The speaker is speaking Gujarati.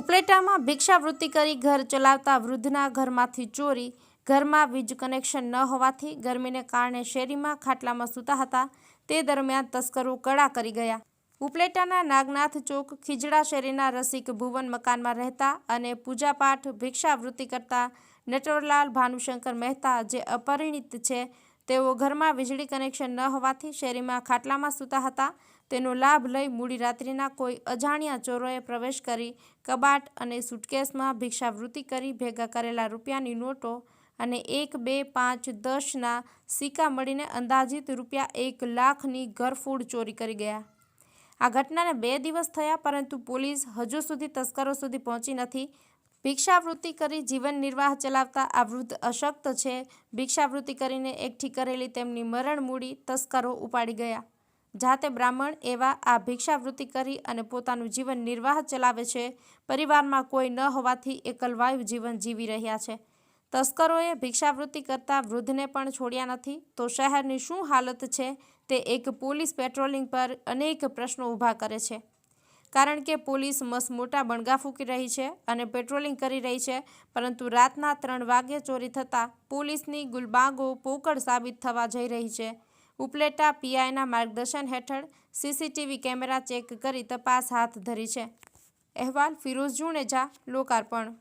ઉપલેટામાં ભિક્ષાવૃત્તિ કરી ઘર ચલાવતા વૃદ્ધના ઘરમાંથી ચોરી, ઘરમાં વીજ કનેક્શન ન હોવાથી ગરમીને કારણે શેરીમાં ખાટલામાં સૂતા હતા. તે દરમિયાન તસ્કરો કડા કરી ગયા. ઉપલેટાના નાગનાથ ચોક ખીજડા શેરીના રસિક ભુવન મકાનમાં રહેતા અને પૂજાપાઠ ભિક્ષાવૃત્તિ કરતા નટવરલાલ ભાનુશંકર મહેતા, જે અપરિણિત છે તેઓ ઘરમાં વીજળી કનેક્શન ન હોવાથી શેરીમાં ખાટલામાં સૂતા હતા. તેનો લાભ લઈ મૂડી રાત્રિના કોઈ અજાણ્યા ચોરોએ પ્રવેશ કરી કબાટ અને સુટકેસમાં ભિક્ષાવૃત્તિ કરી ભેગા કરેલા રૂપિયાની નોટો અને એક, બે, પાંચ, દસના સિક્કા મળીને અંદાજિત રૂપિયા એક લાખની ઘરફૂડ ચોરી કરી ગયા. આ ઘટનાને બે દિવસ થયા પરંતુ પોલીસ હજુ સુધી તસ્કરો સુધી પહોંચી નથી. ભિક્ષાવૃત્તિ કરી જીવન નિર્વાહ ચલાવતા આ વૃદ્ધ અશક્ત છે. ભિક્ષાવૃત્તિ કરીને એકઠી કરેલી તેમની મરણ મૂડી તસ્કરો ઉપાડી ગયા. જાતે બ્રાહ્મણ એવા આ ભિક્ષાવૃત્તિ કરી અને પોતાનું જીવન નિર્વાહ ચલાવે છે. પરિવારમાં કોઈ ન હોવાથી એકલવાયુ જીવન જીવી રહ્યા છે. તસ્કરોએ ભિક્ષાવૃત્તિ કરતા વૃદ્ધને પણ છોડ્યા નથી. તો શહેરની શું હાલત છે? તે એક પોલીસ પેટ્રોલિંગ પર અનેક પ્રશ્નો ઊભા કરે છે. કારણ કે પોલીસ મસ મોટા બણગા ફૂંકી રહી છે અને પેટ્રોલિંગ કરી રહી છે, પરંતુ રાતના ત્રણ વાગ્યે ચોરી થતાં પોલીસની ગુલબાગો પોકળ સાબિત થવા જઈ રહી છે. ઉપલેટા પીઆઈના માર્ગદર્શન હેઠળ સીસીટીવી કેમેરા ચેક કરી તપાસ હાથ ધરી છે. અહેવાલ ફિરોઝ જુણેજા લોકાર્પણ.